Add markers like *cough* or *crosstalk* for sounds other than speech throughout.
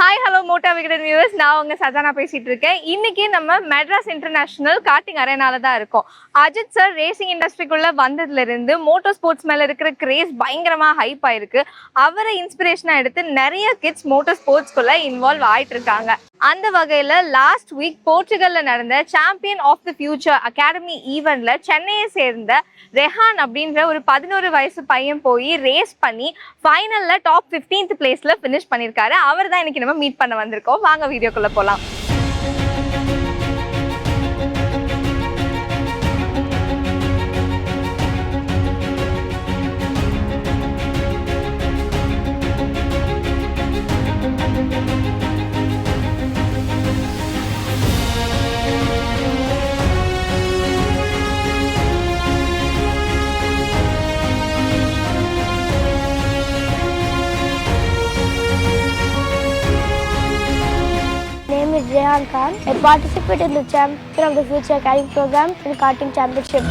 hi hello மோட்டா Vikatan viewers நான் உங்க சஜானா பேசிட்டு இருக்கேன் இன்னைக்கு நம்ம மெட்ராஸ் இன்டர்நேஷனல் காட்டிங் அரேனால தான் இருக்கோம். அஜித் சார் ரேசிங் இண்டஸ்ட்ரிக்குள்ள வந்ததுல இருந்து மோட்டோ ஸ்போர்ட்ஸ் மேல இருக்கிற கிரேஸ் பயங்கரமா ஹைப் ஆயிருக்கு. அவரை இன்ஸ்பிரேஷனா எடுத்து நிறைய கிட்ஸ் மோட்டோ ஸ்போர்ட்ஸ்குள்ள இன்வால்வ் ஆயிட்டு இருக்காங்க. அந்த வகையில லாஸ்ட் வீக் போர்ச்சுகல்ல நடந்த champion of the future academy ஈவெண்ட்ல சென்னையை சேர்ந்த ரெஹான் அப்படின்ற ஒரு பதினோரு வயசு பையன் போய் ரேஸ் பண்ணி ஃபைனல்ல டாப் 15th பிளேஸ்ல ஃபினிஷ் பண்ணிருக்காரு அவர் தான் இன்னைக்கு மீட் பண்ண வந்திருக்கோம். வாங்க வீடியோக்குள்ள போலாம். Participate in the Champion of the Future Carrying Program in Karting Championship.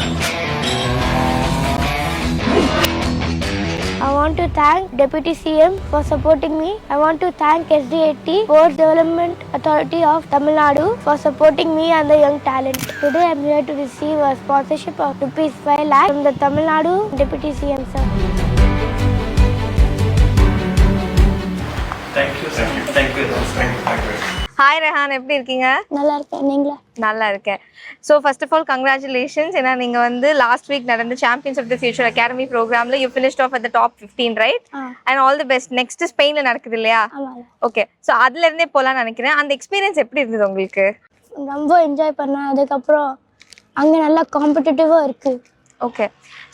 I want to thank Deputy CM for supporting me. I want to thank SDAT, Sports Development Authority of Tamil Nadu, for supporting me and the young talent. Today I am here to receive a sponsorship of rupees 5 lakh from the Tamil Nadu Deputy CM sir. Thank you, you, thank you, thank you, thank you. Hi Rehan எப்படி இருக்கீங்க? நல்லா இருக்கேன். நீங்களா? நல்லா இருக்கேன். So first of all congratulations ஏன்னா நீங்க வந்து லாஸ்ட் வீக் நடந்த champions of the future academy ப்ரோக்ராம்ல you finished off at the top fifteen right. And all the best next ஸ்பெயின்ல நடக்குது இல்லையா? ஓகே ஸோ அதுல இருந்தே போலாம்னு நினைக்கிறேன். அந்த எக்ஸ்பீரியன்ஸ் எப்படி இருந்தது உங்களுக்கு? ரொம்ப என்ஜாய் பண்ணேன். அதுக்கப்புறம் அங்கே நல்லா காம்படிட்டிவாக இருக்குது ஓகே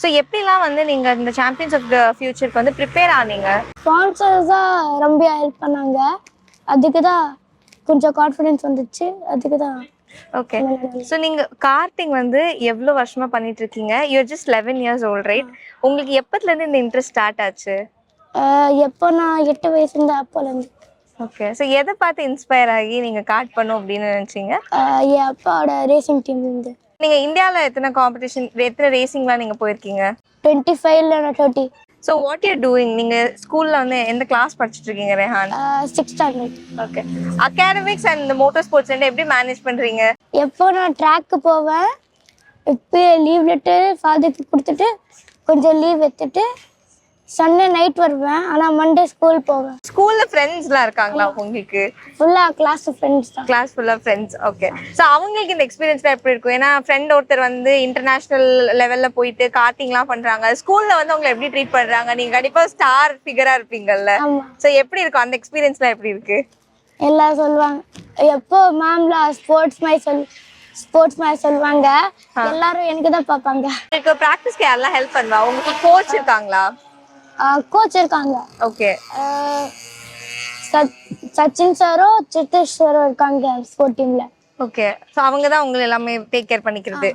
ஸோ எப்படிலாம் வந்து நீங்க இந்த சாம்பியன்ஸ் ஆஃப் த ஃபியூச்சருக்கு வந்து ப்ரிப்பேர் ஆனீங்க? ஸ்பான்சர்ஸ் தான் ரொம்ப ஹெல்ப் பண்ணாங்க. அதுக்கு தான் கொஞ்சம் கான்ஃபிடென்ஸ் வந்துச்சு. அதுக்கு தான் ஓகே ஸோ நீங்க கார்ட்டிங் வந்து எவ்வளோ வருஷமா பண்ணிட்டு இருக்கீங்க you're just eleven years old right உங்களுக்கு எப்பத்துல இருந்து இந்த இன்ட்ரெஸ்ட் ஸ்டார்ட் ஆச்சு? எப்போ நான் எட்டு வயசு இருந்த அப்போலேருந்து. ஓகே ஸோ எதை பார்த்து இன்ஸ்பயர் ஆகி நீங்க கார்ட் பண்ணும் அப்படின்னு நினைச்சீங்க? என் அப்பாவோட ரேசிங் டீம்லேருந்து நீங்க இந்தியால எத்தனை காம்படிஷன் எத்தனை ரேசிங்லாம் நீங்க போயிருக்கீங்க? டுவெண்ட்டி ஃபைவ்ல நான் thirty so what you're doing நீங்க ஸ்கூல்ல வந்து எந்த கிளாஸ் படிச்சிட்டு இருக்கீங்க Rehan six standard okay academics and motor sports ரெண்டு எப்படி மேனேஜ் பண்றீங்க? எப்போ நான் ட்ராக்கு போவேன் இப்போ லீவ் லெட்டர் ஃபாதருக்கு கொடுத்துட்டு கொஞ்சம் லீவ் எடுத்துட்டு சண்டே நைட் வருவேன் ஆனால் மண்டே ஸ்கூல் போவேன். ஸ்கூல்ல ஃப்ரெண்ட்ஸ்லாம் இருக்காங்களா உங்களுக்கு? ஃபுல்லாக கிளாஸ் ஃப்ரெண்ட்ஸ் தான். கிளாஸ் ஃபுல்லாக ஃப்ரெண்ட்ஸ் ஓகே ஸோ அவங்களுக்கு இந்த எக்ஸ்பீரியன்ஸ்லாம் எப்படி இருக்கும்? ஏன்னா ஃப்ரெண்ட் ஒருத்தர் வந்து இன்டர்நேஷனல் லெவலில் போயிட்டு கார்ட்டிங்லாம் பண்ணுறாங்க ஸ்கூலில் வந்து உங்களை எப்படி ட்ரீட் பண்ணுறாங்க நீங்கள் கண்டிப்பாக ஸ்டார் ஃபிகராக இருப்பீங்கல்ல. ஸோ எப்படி இருக்கும்? அந்த எக்ஸ்பீரியன்ஸ்லாம் எப்படி இருக்கு? எல்லாம் சொல்லுவாங்க. எப்போ மேம்ல ஸ்போர்ட்ஸ் மாதிரி சொல் ஸ்போர்ட்ஸ் மாதிரி சொல்லுவாங்க. எல்லாரும் எனக்கு தான் பார்ப்பாங்க. உங்களுக்கு ப்ராக்டிஸ்க்கு யாரெல்லாம் ஹெல்ப் பண்ணுவா? உங்களுக்கு கோச் இருக்காங்களா? கோச் இருக்காங்க. ஓகே சச்சின் சாரோ சித்தேஷ் சாரோ இருக்காங்க ஸ்போர்ட் டீம்ல ஓகே ஸோ அவங்க தான் உங்களை எல்லாமே டேக் கேர் பண்ணிக்கிறது.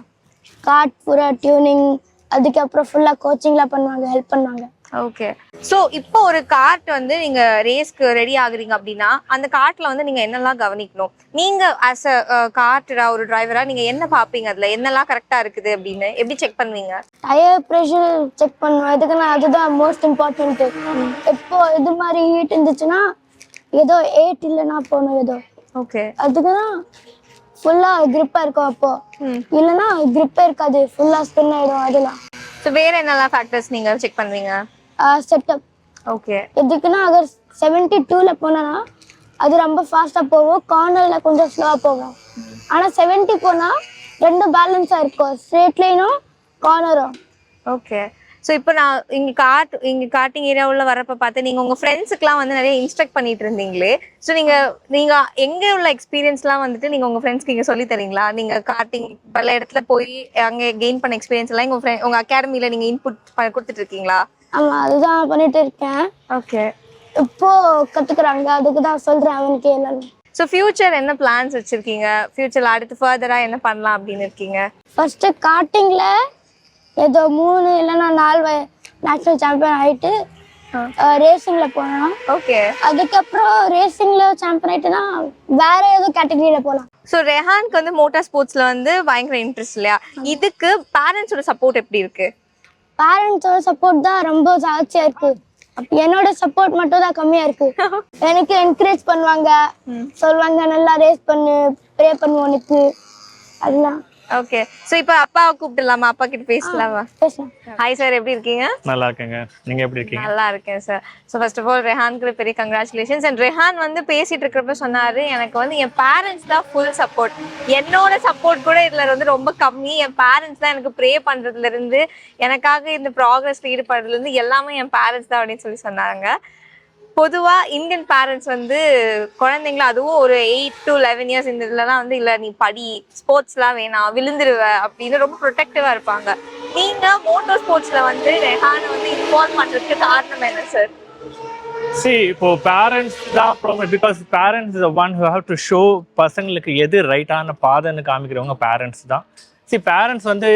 கார்ட் பூரா டியூனிங் அதுக்கப்புறம் ஃபுல்லா கோச்சிங்லாம் பண்ணுவாங்க ஹெல்ப் பண்ணுவாங்க. ஓகே ஸோ இப்போ ஒரு கார்ட் வந்து நீங்க ரேஸ்க்கு ரெடி ஆகுறீங்க அப்படின்னா அந்த கார்ட்ல வந்து நீங்க என்னெல்லாம் கவனிக்கணும்? நீங்க ஆஸ் அ கார்ட்டரா ஒரு டிரைவரா நீங்க என்ன பாப்பீங்க அதுல? என்னெல்லாம் கரெக்டா இருக்குது அப்படின்னு? எப்படி செக் பண்ணுவீங்க? டயர் ப்ரெஷர் செக் பண்ணுவேன். எதுக்குன்னா அதுதான் மோஸ்ட் இம்பார்ட்டன்ட் எப்போ இது மாதிரி ஹீட் இருந்துச்சுன்னா ஏதோ எயிட் இல்லைன்னா போகணும் ஏதோ. ஓகே அதுக்கு தான் ஃபுல்லா grip-ஆ இருக்கும் அப்போ. ம். இல்லைன்னா grip-ஏ இருக்காது. ஃபுல்லா ஸ்பின் ஆயிடும் அதெல்லாம். ஸோ வேற என்னெல்லாம் ஃபேக்டர்ஸ் நீங்க செக் பண்ணுவீங்க? Setup okay. எதுக்குன்னா அகர் செவன்டி டூவில் போனோன்னா அது ரொம்ப ஃபாஸ்ட்டாக போகும். கார்னரில் கொஞ்சம் ஸ்லோவாக போகும். ஆனால் செவன்ட்டி போனால் ரெண்டு பேலன்ஸாக இருக்கும். ஸ்ட்ரேட் லைனும் கார்னரும் ஓகே. ஸோ இப்போ நான் இங்க காட் இங்க காட்டிங் ஏரியாவுல வரப்ப பார்த்து நீங்க உங்க ஃப்ரெண்ட்ஸுக்குலாம் வந்து நிறைய இன்ஸ்ட்ரக்ட் பண்ணிட்டு இருந்தீங்களே? ஸோ நீங்க நீங்க எங்க உள்ள எக்ஸ்பீரியன்ஸ்லாம் வந்துட்டு நீங்க உங்க ஃப்ரெண்ட்ஸ்க்கு இங்க சொல்லி தரீங்களா? நீங்க காட்டிங் பல இடத்துல போய் அங்க கெயின் பண்ண எக்ஸ்பீரியன்ஸ் எல்லாம் உங்க friend- உங்க அகாடமில நீங்க இன்புட் கொடுத்துட்டு இருக்கீங்களா? ஆமாம் அதுதான் பண்ணிட்டு இருக்கேன். ஓகே இப்போ கற்றுக்குறாங்க அதுக்கு தான் சொல்கிறேன் அவனுக்கு எல்லாமே ஸோ ஃபியூச்சர் என்ன பிளான்ஸ் வச்சிருக்கீங்க? ஃபியூச்சர்ல அடுத்து ஃபர்தரா என்ன பண்ணலாம் அப்படின்னு இருக்கீங்க? ஃபஸ்ட்டு காட்டிங்கில் ஏதோ மூணு இல்லைன்னா நாலு நேஷனல் சாம்பியன் ஆகிட்டு ரேசிங்கில் போனோம். ஓகே அதுக்கப்புறம் ரேசிங்கில் சாம்பியன் ஆகிட்டுனா வேற ஏதோ கேட்டகரியில் போகலாம் ஸோ ரெஹானுக்கு வந்து மோட்டார் ஸ்போர்ட்ஸ்ல வந்து பயங்கர இன்ட்ரெஸ்ட் இல்லையா? இதுக்கு பேரண்ட்ஸோட சப்போர்ட் எப்படி இருக்கு? பேரண்ட்ஸோட சப்போர்ட் தான் ரொம்ப ஜாஸ்தியா இருக்கு. என்னோட சப்போர்ட் மட்டும் தான் கம்மியா இருக்கு. *laughs* எனக்கு என்கரேஜ் பண்ணுவாங்க. சொல்லுவாங்க நல்லா ரேஸ் பண்ணு ப்ரே பண்ணு உனக்கு. அதெல்லாம். ஓகே ஸோ இப்போ அப்பாவை கூப்பிடலாமா? அப்பா கிட்ட பேசலாமா? ஹாய் சார் எப்படி இருக்கீங்க? நல்லா இருக்கேங்க. நீங்க எப்படி இருக்கீங்க? நல்லா இருக்கேன் sir so first of all ரெஹானுக்கு பெரிய கங்க்ராச்சுலேஷன்ஸ் அண்ட் ரெஹான் வந்து பேசிட்டு இருக்கிறப்ப சொன்னாரு எனக்கு வந்து என் பேரண்ட்ஸ் தான் ஃபுல் சப்போர்ட் என்னோட சப்போர்ட் கூட இதுல வந்து ரொம்ப கம்மி. என் பேரண்ட்ஸ் தான் எனக்கு ப்ரே பண்றதுல இருந்து எனக்காக இந்த ப்ராக்ரஸ்ல ஈடுபடுறதுல இருந்து எல்லாமே என் பேரண்ட்ஸ் தான் அப்படின்னு சொல்லி சொன்னாங்க. பொதுவாக இந்தியன் பேரண்ட்ஸ் வந்து குழந்தைங்கள அதுவும் ஒரு எயிட் டு லெவன் இயர்ஸ் இந்த இதுலலாம் வந்து இல்லை நீ படி ஸ்போர்ட்ஸ்லாம் வேணாம் விழுந்துருவ அப்படின்னு ரொம்ப ப்ரொடெக்டிவாக இருப்பாங்க. நீங்கள் மோட்டர் ஸ்போர்ட்ஸில் வந்து ரெஹானை வந்து இன்வால்வ் பண்ணுறதுக்கு காரணம் என்ன சார் சி இப்போ பேரண்ட்ஸ் தான் problem because parents is one who have to show பசங்களுக்கு எது ரைட்டான பாதைன்னு காமிக்கிறவங்க பேரண்ட்ஸ் தான். சி பேரண்ட்ஸ் வந்து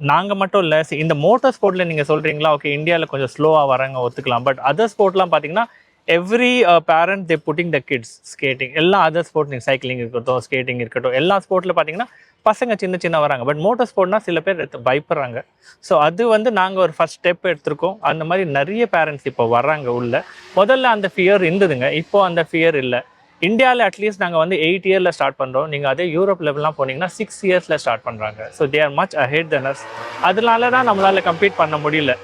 நாங்கள் மட்டும் இல்லை இந்த மோட்டார் ஸ்போர்ட்ல நீங்க சொல்றீங்களா ஓகே இந்தியாவில் கொஞ்சம் ஸ்லோவாக வராங்க ஒத்துக்கலாம். பட் அதர் ஸ்போர்ட்லாம் பார்த்தீங்கன்னா every parent they putting the kids skating எல்லா அதர் ஸ்போர்ட் நீங்கள் சைக்கிளிங் இருக்கட்டும் ஸ்கேட்டிங் இருக்கட்டும் எல்லா ஸ்போர்ட்டில் பார்த்தீங்கன்னா பசங்க சின்ன சின்ன வராங்க. பட் மோட்டர் ஸ்போர்ட்னா சில பேர் பயப்படுறாங்க. ஸோ அது வந்து நாங்கள் ஒரு ஃபர்ஸ்ட் ஸ்டெப் எடுத்திருக்கோம். அந்த மாதிரி நிறைய பேரண்ட்ஸ் இப்போ வர்றாங்க உள்ள. முதல்ல அந்த ஃபியர் இருந்ததுங்க. இப்போ அந்த ஃபியர் இல்லை. இந்தியாவில் அட்லீஸ்ட் நாங்கள் வந்து எயிட் இயரில் ஸ்டார்ட் பண்ணுறோம் நீங்கள் அதே யூரோப் லெவல்லாம் போனீங்கன்னா சிக்ஸ் இயர்ஸில் ஸ்டார்ட் பண்ணுறாங்க so they are much ahead than us. அதனால தான் நம்மளால் கம்ப்ளீட் பண்ண முடியல.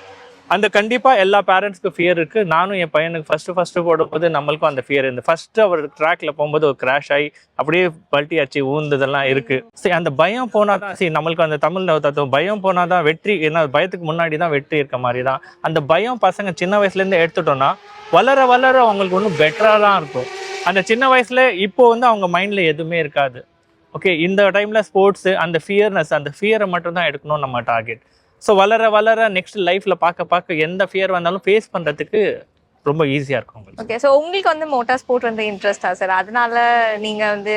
அந்த கண்டிப்பாக எல்லா பேரண்ட்ஸ்க்கு ஃபியர் இருக்குது நானும் என் பையனுக்கு ஃபஸ்ட்டு ஃபஸ்ட்டு போடும்போது நம்மளுக்கும் அந்த ஃபியர் இருந்து ஃபஸ்ட்டு அவர் ட்ராக்ல போகும்போது ஒரு கிராஷ் ஆகி அப்படியே பல்ட்டி ஆச்சு ஊந்ததெல்லாம் இருக்குது சரி அந்த பயம் போனால் தான் சரி நம்மளுக்கு அந்த தமிழ் தத்துவம் பயம் போனால் தான் வெற்றி ஏன்னா பயத்துக்கு முன்னாடி தான் வெற்றி இருக்க மாதிரி தான். அந்த பயம் பசங்க சின்ன வயசுலேருந்து எடுத்துட்டோம்னா வளர வளர அவங்களுக்கு ஒன்றும் பெட்டராக தான் இருக்கும். அந்த சின்ன வயசுல இப்போ வந்து அவங்க மைண்ட்ல எதுவுமே இருக்காது. ஓகே இந்த டைம்ல ஸ்போர்ட்ஸ் அந்த ஃபியர்னஸ் அந்த ஃபியரை மட்டும் தான் எடுக்கணும் நம்ம டார்கெட் ஸோ வளர வளர நெக்ஸ்ட் லைஃப்ல பார்க்க பார்க்க எந்த ஃபியர் வந்தாலும் ஃபேஸ் பண்றதுக்கு ரொம்ப ஈஸியாக இருக்கும் உங்களுக்கு. ஓகே ஸோ உங்களுக்கு வந்து மோட்டார் ஸ்போர்ட் வந்து இன்ட்ரெஸ்டா சார் அதனால நீங்கள் வந்து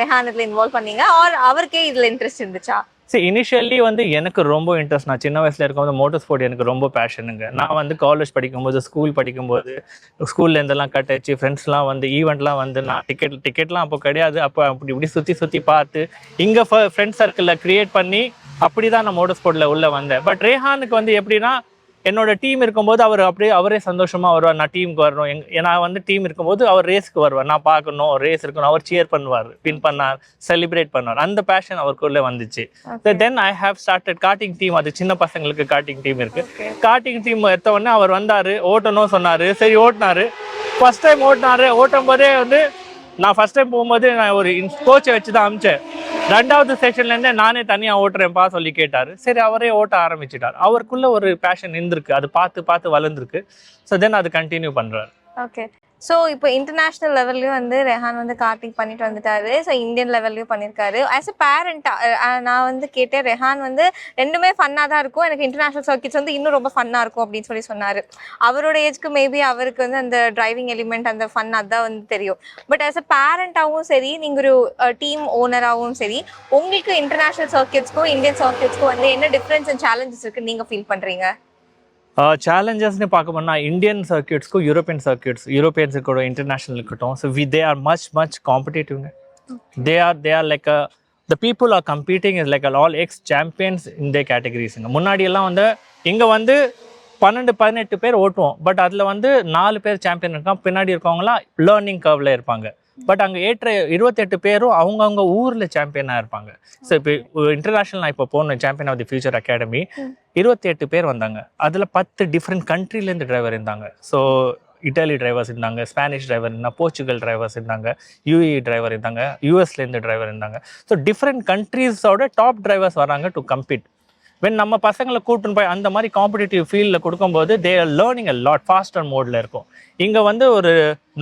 ரெஹான் இதில் இன்வால்வ் பண்ணீங்க ஆர் அவருக்கே இதில் இன்ட்ரெஸ்ட் இருந்துச்சா? சரி இனிஷியலி வந்து எனக்கு ரொம்ப இன்ட்ரெஸ்ட் நான் சின்ன வயசில் இருக்கும்போது மோட்டர் ஸ்போர்ட் எனக்கு ரொம்ப பேஷனுங்க நான் வந்து காலேஜ் படிக்கும்போது ஸ்கூல் படிக்கும்போது ஸ்கூல்லேருந்தெல்லாம் கட் ஃப்ரெண்ட்ஸ்லாம் வந்து ஈவெண்ட்லாம் வந்து நான் டிக்கெட் டிக்கெட்லாம் அப்போ கிடையாது. அப்போ அப்படி இப்படி சுற்றி சுற்றி பார்த்து இங்கே ஃப்ரெண்ட் சர்க்கிளில் க்ரியேட் பண்ணி அப்படி தான் நான் மோட்டர் ஸ்போர்ட்டில் உள்ளே வந்தேன். பட் ரேஹானுக்கு வந்து எப்படின்னா என்னோட டீம் இருக்கும்போது அவர் அப்படியே அவரே சந்தோஷமா வருவார். நான் டீமுக்கு வரணும். எங் நான் வந்து டீம் இருக்கும்போது அவர் ரேஸ்க்கு வருவார். நான் பார்க்கணும். ரேஸ் இருக்கணும். அவர் சியர் பண்ணுவார். வின் பண்ணார். செலிப்ரேட் பண்ணுவார். அந்த பேஷன் அவருக்குள்ளே வந்துச்சு. Then I have started karting team அது சின்ன பசங்களுக்கு காட்டிங் டீம் இருக்கு. காட்டிங் டீம் எடுத்த உடனே அவர் வந்தாரு. ஓட்டணும் சொன்னாரு. சரி ஓட்டினாரு. First time ஓட்டினாரு. ஓட்டும் போதே வந்து நான் ஃபர்ஸ்ட் டைம் போகும்போது நான் ஒரு கோச்சை வச்சு தான் அமிச்சேன். ரெண்டாவது செஷன்லேருந்தே நானே தனியாக ஓட்டுறேன்ப்பா சொல்லி கேட்டார். சரி அவரே ஓட்ட ஆரம்பிச்சிட்டார். அவருக்குள்ள ஒரு பேஷன் இருந்திருக்கு. அது பார்த்து பார்த்து வளர்ந்துருக்கு. ஸோ தென் அது கண்டினியூ பண்ணுறாரு ஓகே ஸோ இப்போ இன்டர்நேஷ்னல் லெவல்லையும் வந்து ரெஹான் வந்து கார்த்திக் பண்ணிட்டு வந்துட்டாரு. ஸோ இந்தியன் லெவல்லையும் பண்ணியிருக்காரு ஆஸ் அ பேரண்ட்டாக நான் வந்து கேட்டேன் ரெஹான் வந்து ரெண்டுமே ஃபன்னாக தான் இருக்கும். எனக்கு இன்டர்நேஷ்னல் சர்க்கிட்ஸ் வந்து இன்னும் ரொம்ப ஃபன்னாக இருக்கும் அப்படின்னு சொல்லி சொன்னார். அவரோட ஏஜ்க்கு மேபி அவருக்கு வந்து அந்த டிரைவிங் எலிமெண்ட் அந்த ஃபன் அதான் வந்து தெரியும். பட் ஆஸ் அ பேரண்ட்டாகவும் சரி நீங்கள் ஒரு டீம் ஓனராகவும் சரி உங்களுக்கு இன்டர்நேஷ்னல் சர்க்கிட்ஸ்க்கும் இந்தியன் சர்க்கிட்ஸ்க்கும் வந்து என்ன டிஃப்ரென்ஸ் அண்ட் சேலஞ்சஸ் இருக்குன்னு நீங்கள் ஃபீல் பண்ணுறீங்க சேலஞ்சஸ்னு பார்க்க போனால் இந்தியன் சர்க்கியூட்ஸ்க்கும் யூரோப்பியன் சர்க்கியூட்ஸ் யூரோப்பியன்ஸ் இருக்கட்டும். இன்டர்நேஷனல் இருக்கட்டும் so we they are much much காம்படிட்டிவ்ங்க they are they are like the people are competing is like all ex champions இந்த கேட்டகரிஸுங்க முன்னாடி எல்லாம் வந்து இங்கே வந்து பன்னெண்டு பதினெட்டு பேர் ஓட்டுவோம். பட் அதில் வந்து நாலு பேர் சாம்பியன் இருக்கான் பின்னாடி இருக்கவங்களாம் லேர்னிங் கர்வில் இருப்பாங்க. பட் அங்கே ஏற்ற இருபத்தெட்டு பேரும் அவங்கவுங்க ஊரில் சாம்பியனாக இருப்பாங்க. ஸோ இப்போ இன்டர்நேஷனல் நான் இப்போ போன champion of the future academy இருபத்தி எட்டு பேர் வந்தாங்க. அதில் பத்து டிஃப்ரெண்ட் கண்ட்ரிலேருந்து டிரைவர் இருந்தாங்க. ஸோ இட்டாலி டிரைவர்ஸ் இருந்தாங்க ஸ்பானிஷ் டிரைவர் இருந்தாங்க போர்ச்சுகல் டிரைவர்ஸ் இருந்தாங்க யூஏ டிரைவர் இருந்தாங்க யூஎஸ்லேருந்து டிரைவர் இருந்தாங்க. ஸோ டிஃப்ரெண்ட் கண்ட்ரீஸோட டாப் டிரைவர்ஸ் வராங்க டு கம்பீட் வென் நம்ம பசங்களை கூட்டின்னு போய் அந்த மாதிரி காம்படிட்டிவ் ஃபீல்டில் கொடுக்கும்போது they are learning a lot faster மோடில் இருக்கும். இங்கே வந்து ஒரு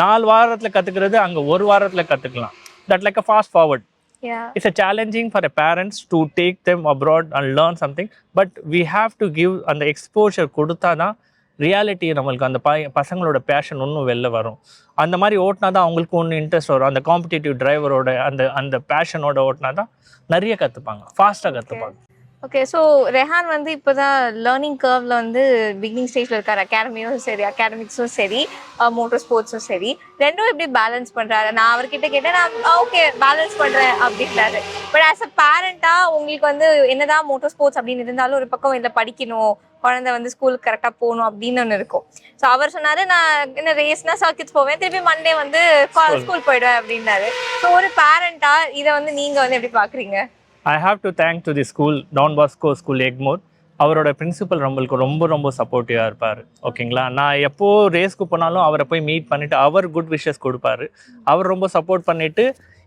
நாலு வாரத்தில் கற்றுக்கிறது அங்கே ஒரு வாரத்தில் கற்றுக்கலாம் that like a fast forward Yeah. it's a challenging for a parents to take them abroad and learn something but we have to give அந்த எக்ஸ்போஷர் கொடுத்தா தான் ரியாலிட்டி நம்மளுக்கு அந்த பசங்களோட பேஷன் இன்னும் வெளில வரும். அந்த மாதிரி ஓட்டினா தான் அவங்களுக்கு ஒன்று இன்ட்ரெஸ்ட் வரும். அந்த காம்படிட்டிவ் டிரைவரோட அந்த அந்த பேஷனோட ஓட்டினா தான் நிறைய கற்றுப்பாங்க ஃபாஸ்ட்டாக கற்றுப்பாங்க ஓகே ஸோ ரெஹான் வந்து இப்போதான் லேர்னிங் கர்வ்ல வந்து பிகினிங் ஸ்டேஜ்ல இருக்காரு. அகாடமியும் சரி அகாடமிக்ஸும் சரி மோட்டர் ஸ்போர்ட்ஸும் சரி. ரெண்டும் எப்படி பேலன்ஸ் பண்றாரு? நான் அவர்கிட்ட கேட்டேன் நான் ஓகே பேலன்ஸ் பண்றேன் அப்படின்றாரு. பட் ஆஸ் அ பேரண்டா உங்களுக்கு வந்து என்னதான் மோட்டர் ஸ்போர்ட்ஸ் அப்படின்னு இருந்தாலும் ஒரு பக்கம் இல்லை படிக்கணும் குழந்தை வந்து ஸ்கூலுக்கு கரெக்டாக போகணும் அப்படின்னு ஒன்று இருக்கும். ஸோ அவர் சொன்னாரு நான் என்ன ரேஸ்னா சர்க்கிட்ஸ் போவேன் திருப்பி மண்டே வந்து ஸ்கூல் போயிடுவேன் அப்படின்னாரு ஸோ ஒரு பேரண்டா இதை வந்து நீங்க வந்து எப்படி பாக்குறீங்க? I have to thank to the school Don Bosco school Egmore அவரோட பிரின்சிபல் நம்மளுக்கு ரொம்ப ரொம்ப சப்போர்ட்டிவாக இருப்பார். ஓகேங்களா நான் எப்போ ரேஸ்க்கு போனாலும் அவரை போய் மீட் பண்ணிவிட்டு அவர் குட் விஷஸ் கொடுப்பாரு. அவர் ரொம்ப சப்போர்ட் பண்ணிவிட்டு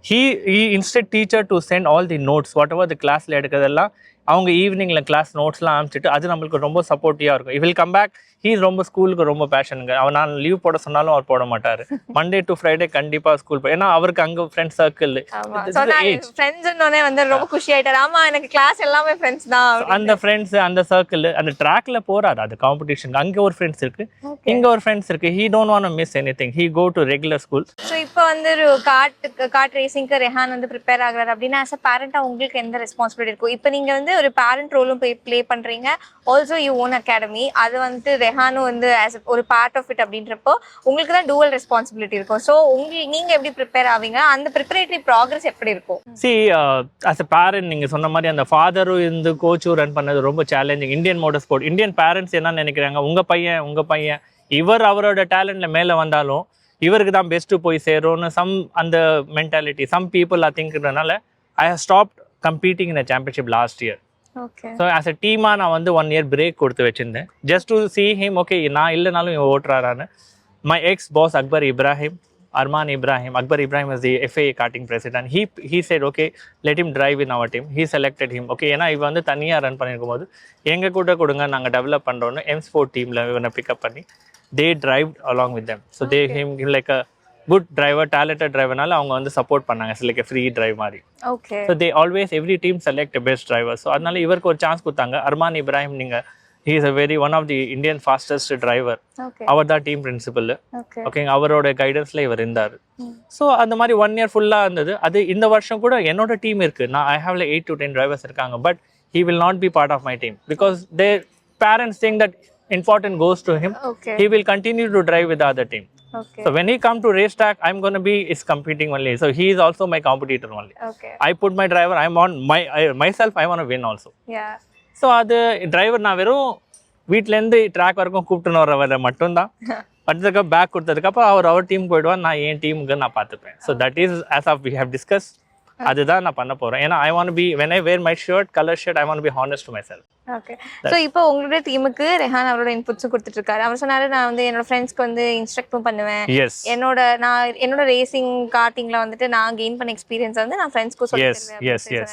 he he insisted teacher to send all the notes whatever the கிளாஸில் எடுக்கிறதெல்லாம் அவங்க ஈவினிங்கில் கிளாஸ் நோட்ஸ்லாம் அனுப்பிச்சிட்டு அது நம்மளுக்கு ரொம்ப சப்போர்ட்டிவாக இருக்கும். வில் கம் பேக் ஹீ ரொம்ப ஸ்கூலுக்கு ரொம்ப பேஷனுங்க அவன் நான் லீவ் போட சொன்னாலும் அவர் போட மாட்டார். மண்டே டு ஃப்ரைடே கண்டிப்பாக ஸ்கூல் போய் ஏன்னா அவருக்கு அங்கே ஃப்ரெண்ட் சர்க்கிள் ஃப்ரெண்ட்ஸ்னு வந்து ரொம்ப குஷி ஆயிட்டாரு ஆமா எனக்கு கிளாஸ் எல்லாமே ஃப்ரெண்ட்ஸ் தான். அந்த ஃப்ரெண்ட்ஸ் அந்த சர்க்கிள் அந்த ட்ராக்ல போறாரு. அது காம்படிஷன் அங்க ஒரு ஃப்ரெண்ட்ஸ் இருக்கு. இங்க ஒரு ஃப்ரெண்ட்ஸ் இருக்கு. He don't want miss anything he go to regular school so இப்போ வந்து ஒரு காட்டு காட் ரேசிங்க்கு ரெஹான் வந்து ப்ரிப்பேர் ஆகுறாரு அப்படின்னா ஆஸ் அ பேரண்டா உங்களுக்கு எந்த ரெஸ்பான்சிபிலிட்டி இருக்கும்? இப்போ நீங்க வந்து ஒரு பேரண்ட் ரோலும் போய் ப்ளே பண்றீங்க. ஆல்சோ யூ ஓன் அகாடமி அது வந்துட்டு ரெஹானும் வந்து ஆஸ் ஒரு பார்ட் ஆஃப் இட் அப்படின்றப்போ உங்களுக்கு தான் டூவல் ரெஸ்பான்சிபிலிட்டி இருக்கும். ஸோ உங்களுக்கு நீங்கள் எப்படி ப்ரிப்பேர் ஆவீங்க? அந்த ப்ரிப்பரேட்டரி ப்ராக்ரஸ் எப்படி இருக்கும்? சி ஆஸ் அ பேரண்ட் நீங்கள் சொன்ன மாதிரி அந்த ஃபாதரும் இருந்து கோச்சும் ரன் பண்ணது ரொம்ப challenging Indian motor sport Indian parents என்ன நினைக்கிறாங்க? உங்கள் பையன் உங்கள் பையன். இவர் அவரோட டேலண்ட்டில் மேலே வந்தாலும் இவருக்கு தான் பெஸ்ட்டு போய் சேரும்னு சம் அந்த mentality some people are திங்க்றதுனால I have stop competing in championship last year so as a டீமாக நான் வந்து ஒன் இயர் பிரேக் கொடுத்து வச்சிருந்தேன். Just to see him okay நான் இல்லைனாலும் இவன் ஓட்டுறாரான்னு. My ex boss Akbar Ibrahim Armaan Ibrahim Akbar Ibrahim is the FA karting president he he said okay let him drive in our team. He selected him okay ஏன்னா இவன் வந்து தனியாக run பண்ணியிருக்கும் போது எங்கள் கூட கொடுங்க நாங்கள் டெவலப் பண்ணுறோன்னு எம் ஸ்போர்ட் டீமில் இவனை பிக்கப் பண்ணி they drive along with them. So they him like a good driver talented டிரைவர்னால அவங்க வந்து சப்போர்ட் பண்ணாங்க. லைக் ஃப்ரீ டிரைவ் மாதிரி. Okay so they always every team select best driver so அதனால இவருக்கு ஒரு சான்ஸ் கொடுத்தாங்க. அர்மான் இப்ராஹிம் நீங்க he is a very one of the Indian fastest driver அவர் தான் டீம் பிரின்சிபல் ஓகே ஓகேங்க அவரோட கைடன்ஸ்ல இவர் இருந்தார். ஸோ அந்த மாதிரி ஒன் இயர் ஃபுல்லாக இருந்தது. அது இந்த வருஷம் கூட என்னோட டீம் இருக்கு. நான் I have eight to ten drivers இருக்காங்க. But he will not be part of my team because they parents think that Important goes to him okay he will continue to drive with the other team okay so when he come to race track i'm going to be is competing only so he is also my competitor only okay I put my driver, I'm on my I, myself, I want to win also. Yeah so அது driver நான் வெறும் வீட்டிலேருந்து track வரைக்கும் கூப்பிட்டுன்னு வரவரை மட்டும்தான் *laughs* அடுத்ததுக்கு back கொடுத்ததுக்கப்புறம் அவர் our team போயிடுவார் நான் என் டீமுக்கு நான் பார்த்துப்பேன் so that is as of we have discuss *laughs* அதுதான் நான் பண்ண போகிறேன் ஏன்னா I want be when I wear my shirt colour shirt I want be honest to myself okay so இப்போ உங்களுடைய டீமுக்கு ரெஹான் அவரோட இன்புட்ஸும் கொடுத்துட்டு இருக்காரு அவர் சொன்னாரு நான் வந்து என்னோட ஃப்ரெண்ட்ஸ்க்கு வந்து இன்ஸ்ட்ரக்டும் பண்ணுவேன். எஸ் என்னோட நான் என்னோட ரேசிங் கார்ட்டிங்ல வந்துட்டு நான் கெயின் பண்ண எக்ஸ்பீரியன்ஸ் வந்து நான் ஃப்ரெண்ட்ஸ்க்கு சொல்லி Yes, yes, yes.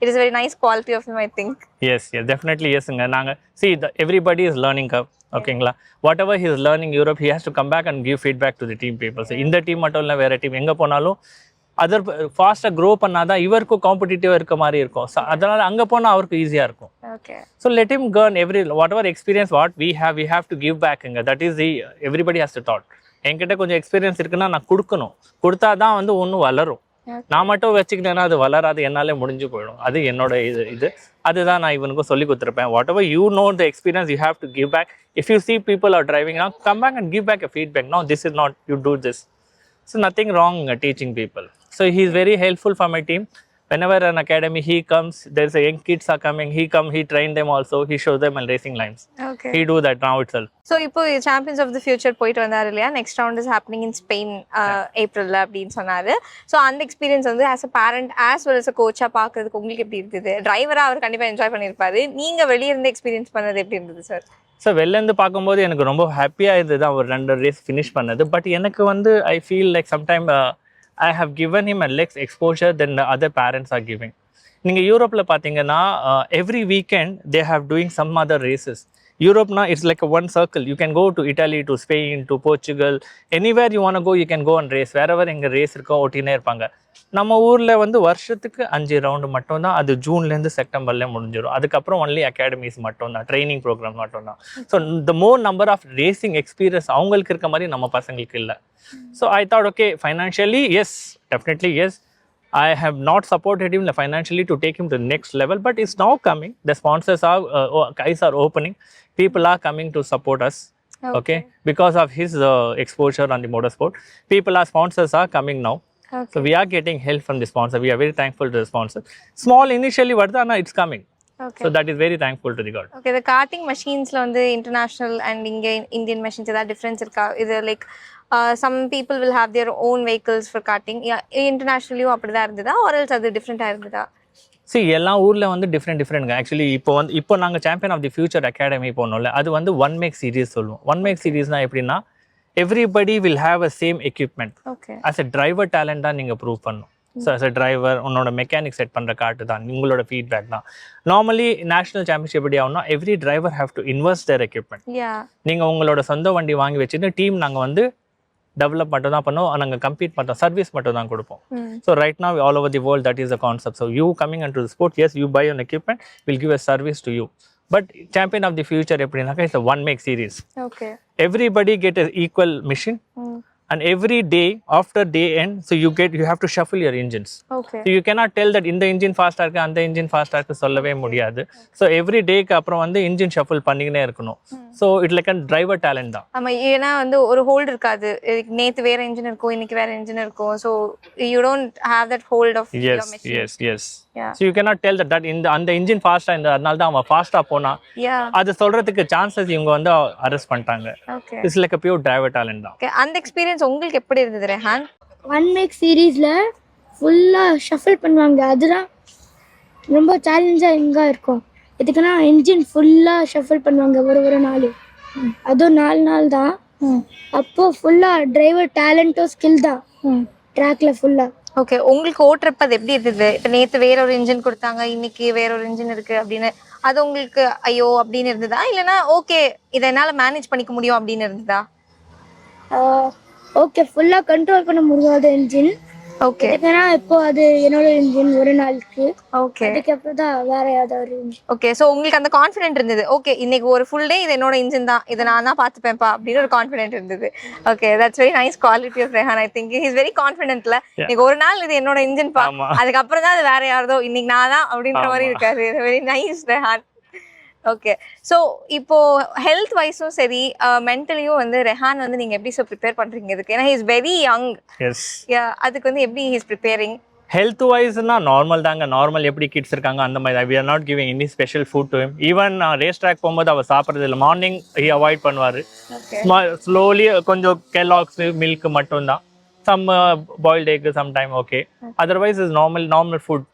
It is very nice quality of I think yes yes definitely எஸ்ங்க நாங்கள் see the everybody is learning cup ஓகேங்களா whatever he is learning Europe he has to come back and give feedback to the team peoples இந்த team மட்டும் இல்லை வேற team எங்கே போனாலும் other ஃபாஸ்ட்டாக grow பண்ணாதான் இவருக்கும் காம்படிட்டிவாக இருக்க மாதிரி இருக்கும். So, அதனால அங்கே போனால் அவருக்கு ஈஸியாக இருக்கும். Okay so let him learn every whatever experience what we have we have to give பேக்குங்க that is the everybody has to thought என்கிட்ட கொஞ்சம் எக்ஸ்பீரியன்ஸ் இருக்குன்னா நான் கொடுக்கணும். கொடுத்தா தான் வந்து ஒன்றும் வளரும். நான் மட்டும் வச்சுக்கிட்டேன்னா அது வளராது என்னாலே முடிஞ்சு போயிடும். அது என்னோட இது இது. அதுதான் நான் இவனுக்கும் சொல்லி கொடுத்துருப்பேன். Whatever you know the experience you have to give back if you see people are driving come back and give back a feedback no this is not you do this so nothing wrong uh, teaching people so he's very helpful for my team. Whenever an academy he comes there's a young kids are coming he come he train them also he show them on racing lines. Okay he do that now itself. So இப்போ champions of the future போயிட்டு வந்தாரு இல்லையா? Next round is happening in Spain ஏப்ரல்ல அப்படின்னு சொன்னாரு. So அந்த experience வந்து as a parent as well as a கோச்சா பார்க்கறதுக்கு உங்களுக்கு எப்படி இருந்தது? டிரைவரா அவர் கண்டிப்பா என்ஜாய் பண்ணியிருப்பாரு நீங்க வெளிய இருந்து எக்ஸ்பீரியன்ஸ் பண்ணது எப்படி இருந்தது சார் ஸோ வெளிலேருந்து பார்க்கும்போது எனக்கு ரொம்ப ஹாப்பியாக இருந்தது அவர் ரெண்டு ரேஸ் ஃபினிஷ் பண்ணது. பட் எனக்கு வந்து I feel like sometime I have given him a less exposure then other parents are giving நீங்கள் யூரோப்பில் பார்த்தீங்கன்னா every weekend they have doing some other races யூரோப்னா it's like one circle you can go to Italy to Spain to Portugal anywhere you want go you can go and race wherever எங்கே race இருக்கோ ஓட்டினே இருப்பாங்க. நம்ம ஊரில் வந்து வருஷத்துக்கு அஞ்சு round மட்டும்தான். அது ஜூன்லேருந்து செப்டம்பர்லேயே முடிஞ்சிடும் அதுக்கப்புறம் ஒன்லி அகாடமிஸ் மட்டும்தான். ட்ரைனிங் ப்ரோக்ராம் மட்டும்தான். So the more number of racing experience அவங்களுக்கு இருக்க மாதிரி நம்ம பசங்களுக்கு இல்லை. So I thought okay financially yes definitely yes I have not supported him financially to take him to the next level, but it's now coming. The sponsors are, uh, oh, eyes are opening. People are coming to support us. Okay, because of his uh, exposure on the motorsport, people are sponsors are coming now. Okay. So we are getting help from the sponsor. We are very thankful to the sponsor. Small initially, but then it's coming. So that is very thankful to the God. Okay இந்த karting மெஷின்ஸ்ல வந்து international and இங்க Indian machines ஏதாவது difference இருக்கா? இது like some people will have their own vehicles for karting இன்டர்நேஷனலியும் அப்படிதான் இருந்ததா? ஆரல்ஸ் அது டிஃப்ரெண்ட்டாக இருந்ததா? சி எல்லா ஊர்ல வந்து டிஃப்ரெண்ட் டிஃப்ரெண்ட்ங்க ஆக்சுவலி இப்போ வந்து இப்போ நாங்கள் champion of the future academy போனோம்ல அது வந்து ஒன் மேக் சீரீஸ் சொல்லுவோம். ஒன் மேக் சீரீஸ்னா எப்படின்னா everybody will have a same equipment okay as a driver talent தான் நீங்கள் ப்ரூவ் ஸோ a டிரைவர் உன்னோட மெக்கானிக் செட் பண்ணுற காட்டு தான். உங்களோட ஃபீட்பேக் தான். நார்மலி நேஷனல் சாம்பியன்ஷிப் எப்படி ஆகும்னா every driver have to invest their equipment யா நீங்கள் உங்களோட சொந்த வண்டி வாங்கி வச்சுட்டு டீம் நாங்கள் வந்து டெவலப் மட்டும் தான் பண்ணுவோம். நாங்கள் கம்ப்ளீட் மட்டும் சர்வீஸ் மட்டும் தான் கொடுப்போம். So right now, all over the world, that is the concept. So you coming into the sport, yes, you buy an equipment, we'll give a service to you. But champion of the future, எப்படின்னாக்கா it's a one make series. Okay Everybody get machine, and every day after day end, so you get you have to shuffle your engines. Okay So you cannot tell that இந்த engine ஃபாஸ்ட்டாக இருக்கு அந்த engine ஃபாஸ்ட்டாக இருக்கு சொல்லவே முடியாது. So every டேக்கு அப்புறம் வந்து இன்ஜின் ஷஃபிள் பண்ணிக்கினே இருக்கணும். So it like an driver talent தான். ஆமா ஏன்னா வந்து ஒரு ஹோல்ட் இருக்காது. நேத்து வேற இன்ஜின் இருக்கும் இன்னைக்கு வேற இன்ஜின் இருக்கும். So you don't have that hold of yes yes yes Yeah. So you cannot tell that that இந்த அந்த இன்ஜின் ஃபாஸ்ட்டாக இந்த அதனால தான் அவன் ஃபாஸ்ட்டாக போனான் யா அது சொல்றதுக்கு சான்சஸ் இவங்க வந்து அரெஸ்ட் பண்ணிட்டாங்க. Okay it's like a pure driver talent தான். அந்த எக்ஸ்பீரியன்ஸ் உங்களுக்கு எப்படி இருந்தது ரெஹான்? ஒன் மேக் சீரீஸில் ஃபுல்லாக ஷஃபிள் பண்ணுவாங்க. அதுதான் ரொம்ப சேலஞ்சாக எங்கே இருக்கும். எதுக்குன்னா என்ஜின் ஃபுல்லாக ஷஃபிள் பண்ணுவாங்க ஒரு ஒரு நாள். அதுவும் நாலு நாள் தான். அப்போது ஃபுல்லாக டிரைவர் டேலண்ட்டும் ஸ்கில் தான். ட்ராக்ல ஃபுல்லாக ஓகே உங்களுக்கு ஓட்டுறப்ப அது எப்படி இருந்தது? இப்போ நேத்து வேற ஒரு இன்ஜின் கொடுத்தாங்க இன்னைக்கு வேற ஒரு இன்ஜின் இருக்கு அப்படின்னு. அது உங்களுக்கு ஐயோ அப்படின்னு இருந்ததா? இல்லைன்னா ஓகே இதை என்னால மேனேஜ் பண்ணிக்க முடியும் அப்படின்னு இருந்ததா? ஓகே ஃபுல்லாக கண்ட்ரோல் பண்ண முடியாத என்ஜின் ஓகே எதுக்குன்னா இப்போ அது என்னோட இன்ஜின் ஒரு நாளுக்கு. ஓகே அதுக்கப்புறம் தான் வேற ஏதாவது ஒரு இன்ஜின் ஓகே ஸோ உங்களுக்கு அந்த கான்ஃபிடென்ட் இருந்தது. ஓகே இன்னைக்கு ஒரு ஃபுல் டே இது என்னோட இன்ஜின் தான். இதை நான் தான் பார்த்துப்பேன்ப்பா அப்படின்னு ஒரு கான்ஃபிடென்ட் இருந்தது. Okay that's very nice quality of Rehan I think is very கான்ஃபிடென்ட்ல இன்னைக்கு ஒரு நாள் இது என்னோட இன்ஜின் பா. அதுக்கப்புறம் தான் அது வேற யாரதோ. இன்னைக்கு நான் தான் அப்படின்ற மாதிரி. இருக்காரு. Very nice Rehan okay so இப்போ ஹெல்த் வைஸும் சரி மென்டலியும் வந்து ரெஹான் வந்து நீங்க எப்படி ஸோ ப்ரிப்பேர் பண்றீங்க இதுக்கு? ஏன்னா இஸ் வெரி யங் எஸ் அதுக்கு வந்து எப்படி ஹீஸ் ப்ரிப்பேரிங் ஹெல்த் வைஸ்னா நார்மல் தாங்க. நார்மல் எப்படி கிட்ஸ் இருக்காங்க அந்த மாதிரி we are not giving any special food to him even race track போகும்போது அவர் சாப்பிட்றது இல்லை. மார்னிங் ஹி அவாய்ட் பண்ணுவார். ஸ்லோலி கொஞ்சம் கெலாக்ஸ் மில்க் மட்டும்தான். Some boiled egg some time okay otherwise is normal normal food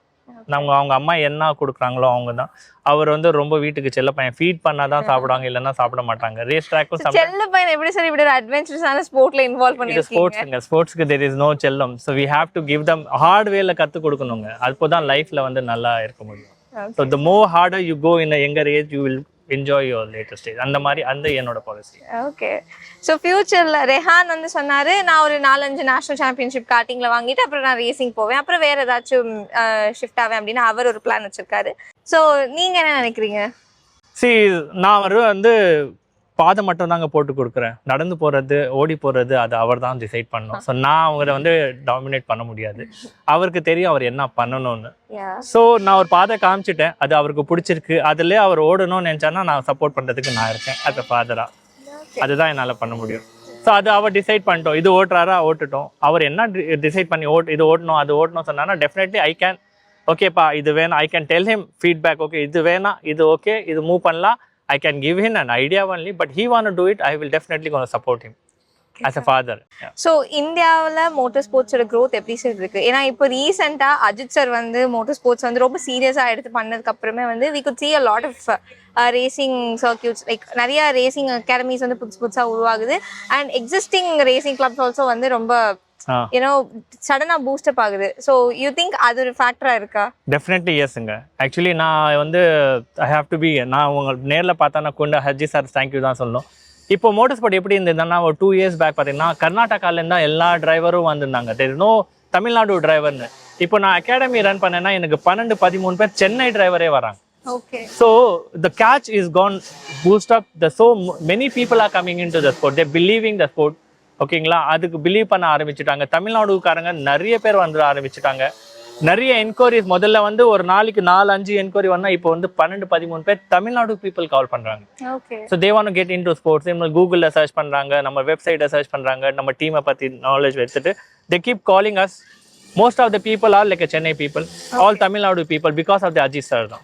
நம்ம அவங்க அம்மா என்ன கொடுக்குறாங்களோ அவங்க தான் அவர் வந்து ரொம்ப வீட்டுக்கு செல்ல பையன். ஃபீட் பண்ணாதான் தான் சாப்பிடுவாங்க இல்லைன்னா சாப்பிட மாட்டாங்க. ரேஸ் ட்ராக்கும் செல்ல பையன் எப்படி சார் இப்படி ஒரு அட்வென்ச்சரஸான ஸ்போர்ட்ல இன்வால்வ் பண்ணிருக்கீங்க? ஸ்போர்ட்ஸுங்க ஸ்போர்ட்ஸ்க்கு தெர் இஸ் நோ செல்லம். So we have to give them hard வேல கற்றுக் கொடுக்கணுங்க. அப்போதான் லைஃப்ல வந்து நல்லா இருக்க முடியும். So the more harder you go in younger age you will enjoy your latest அந்த மாதிரி அந்த என்னோட பாலிசி ஓகே ஸோ ஃபியூச்சர்ல ரெஹான் வந்து சொன்னாரு நான் ஒரு நாலஞ்சு நேஷனல் சாம்பியன்ஷிப் கார்ட்டிங்ல வாங்கிட்டு அப்புறம் நான் ரேசிங் போவேன். அப்புறம் வேற ஏதாச்சும் ஷிஃப்ட் ஆவேன் அப்படின்னு அவர் ஒரு பிளான் வச்சிருக்காரு. ஸோ நீங்க என்ன நினைக்கிறீங்க? சி நான் வந்து பாதை மட்டும் தாங்க போட்டு கொடுக்குறேன். நடந்து போறது ஓடி போறது அது அவர் தான் டிசைட் பண்ணணும். ஸோ நான் அவரை வந்து டாமினேட் பண்ண முடியாது. அவருக்கு தெரியும் அவர் என்ன பண்ணணும்னு. ஸோ நான் ஒரு பாதை காமிச்சிட்டேன். அது அவருக்கு பிடிச்சிருக்கு. அதுலேயே அவர் ஓடணும்னு நினச்சானா நான் சப்போர்ட் பண்ணுறதுக்கு நான் இருக்கேன் அஸ் அ ஃபாதரா அதுதான் என்னால் பண்ண முடியும். ஸோ அது அவர் டிசைட் பண்ணிட்டோம். இது ஓட்டுறாரா? ஓட்டுட்டோம். அவர் என்ன டிசைட் பண்ணி ஓட் இது ஓட்டணும் அது ஓட்டணும் சொன்னானா டெஃபினெட்லி ஐ கேன் ஓகேப்பா இது வேணாம். I can tell him feedback okay இது வேணாம். இது ஓகே இது மூவ் பண்ணலாம். I can give him an idea only but he want do it I will definitely gonna support him as a father so இந்தியாவில் motor ஸ்போர்ட்ஸோட growth எப்படி sir இருக்கு? ஏன்னா இப்போ ரீசெண்டாக அஜித் சார் வந்து மோட்டர் ஸ்போர்ட்ஸ் வந்து ரொம்ப சீரியஸாக எடுத்து பண்ணதுக்கு அப்புறமே வந்து we could see a lot of racing circuits like நிறைய ரேசிங் அகாடமிஸ் வந்து புதுசு புதுசாக உருவாகுது. And existing racing clubs also வந்து ரொம்ப யூனோ சடனாக பூஸ்டப் ஆகுது. ஸோ யூ திங்க் அது ஒரு ஃபேக்டராக இருக்கா? டெஃபினெட்லி எஸ்ங்க ஆக்சுவலி நான் வந்து ஐ ஹாவ் டு பி நான் உங்கள் நேரில் பார்த்தா நான் கொண்டு ஹஜி சார் தேங்க்யூ தான் சொல்லணும். இப்போ மோட்டர் ஸ்போர்ட் எப்படி இருந்ததுன்னா ஒரு டூ இயர்ஸ் பேக் பார்த்தீங்கன்னா கர்நாடகாலேருந்து தான் எல்லா டிரைவரும் வந்திருந்தாங்க. தெர் நோ தமிழ்நாடு டிரைவர்னு இப்போ நான் அகாடமி ரன் பண்ணேன்னா எனக்கு பன்னெண்டு பதிமூணு பேர் சென்னை டிரைவரே வராங்க. So the catch is gone boost up. The so m- many people are coming into the sport. They're believing the sport. ஓகேங்களா? அதுக்கு பிலீவ் பண்ண ஆரம்பிச்சுட்டாங்க. தமிழ்நாடுக்காரங்க நிறைய பேர் வந்து ஆரம்பிச்சுட்டாங்க. நிறைய என்கொயரிஸ் முதல்ல வந்து ஒரு நாளைக்கு நாலு அஞ்சு என்கொயரி வந்தா இப்போ வந்து பன்னெண்டு பதிமூணு பேர் தமிழ்நாடு பீப்புள் கால் பண்றாங்க. Okay so they want get in to sports நம்ம கூகுளில் சர்ச் பண்ணுறாங்க நம்ம வெப்சைட்டை சர்ச் பண்ணுறாங்க நம்ம டீமை பற்றி நாலேஜ் எடுத்துட்டு they keep calling us most of the people are like Chennai people all Tamil Nadu people because of the Ajith sir தான்.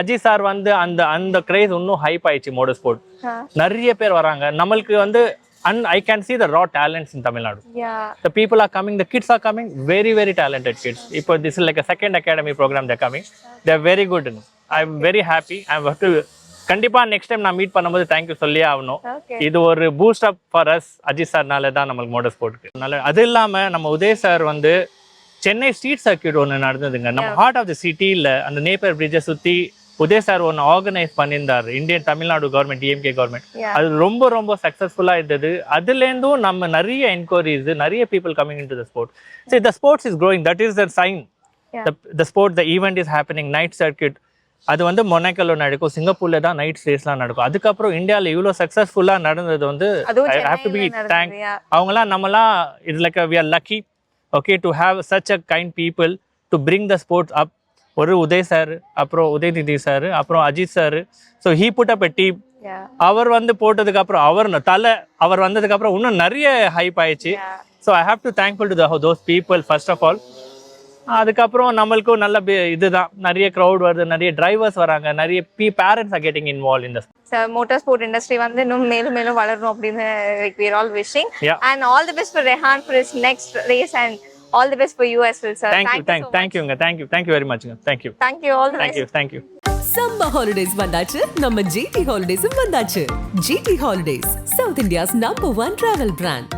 அஜித் சார் வந்து அந்த அந்த கிரேஸ் இன்னும் ஹைப் ஆயிடுச்சு மோட்டர் ஸ்போர்ட் நிறைய பேர் வராங்க. நம்மளுக்கு வந்து and I can see the raw talents in Tamil Nadu the people are coming the kids are coming very very talented kids. இப்போ this is like a second academy program they're coming. They're very good. I'm very happy. I'm to கண்டிப்பா next time நான் meet பண்ணும்போது thank you சொல்லியே ஆகணும் இது ஒரு boost up for us Ajith சார்னால தான் நம்மளுக்கு மோட்டர் ஸ்போர்ட்டுக்கு நல்ல அது இல்லாம நம்ம உதய் சார் வந்து சென்னை ஸ்ட்ரீட் சர்க்கியூட் ஒன்று நடந்ததுங்க. நம்ம ஹார்ட் ஆஃப் த சிட்டியில் அந்த நேப்பர் பிரிட்ஜை சுற்றி உதய் சார் ஒன்று ஆர்கனைஸ் பண்ணியிருந்தார். Indian Tamil Nadu government DMK government. அது ரொம்ப ரொம்ப சக்ஸஸ்ஃபுல்லாக இருந்தது. அதுலேருந்தும் நம்ம நிறைய என்கொயரிஸ் நிறைய people coming in to the sport சரி the sports is growing that is the sign. The sport the event is happening night circuit அது வந்து மொனாக்கல்ல நடக்கும். சிங்கப்பூர்ல தான் நைட் ரேஸ்லாம் நடக்கும். அதுக்கப்புறம் இந்தியாவில் இவ்வளோ சக்ஸஸ்ஃபுல்லாக நடந்தது வந்து I have to be thank. அவங்களாம் நம்மலாம் it's like we are lucky okay to have such a kind people to bring the sports up ஒரு உதய் சார் அப்புறம் உதயநிதி சார் அப்புறம் Ajith sir so he put up. அவர் வந்து போட்டதுக்கு அப்புறம் அவர் தலை அவர் வந்ததுக்கு அப்புறம் இன்னும் நிறைய ஹைப் ஆயிடுச்சு. So I have to thankful to those people first of all அதுக்கப்புறம் நம்மளுக்கும் நல்ல இதுதான். நிறைய க்ரௌட் வருது நிறைய டிரைவர்ஸ் வராங்க நிறைய பி பேரண்ட்ஸ் ஆர் கெட்டிங் இன்வால்வ் இந்த மோட்டார் ஸ்போர்ட் இண்டஸ்ட்ரி வந்து இன்னும் மேலும் மேலும் வளரணும் அப்படின்னு like we are all wishing. Yeah. and all the best for Rehan for next race and all the best for you as well sir. Thank you you thank தேங்க்யூங்க thank you thank you very மச்ங்க thank you much. thank you. All the best. Thank you thank you summer holidays வந்தாச்சு நம்ம GT ஹாலிடேஸும் வந்தாச்சு GT Holidays south India's number one travel brand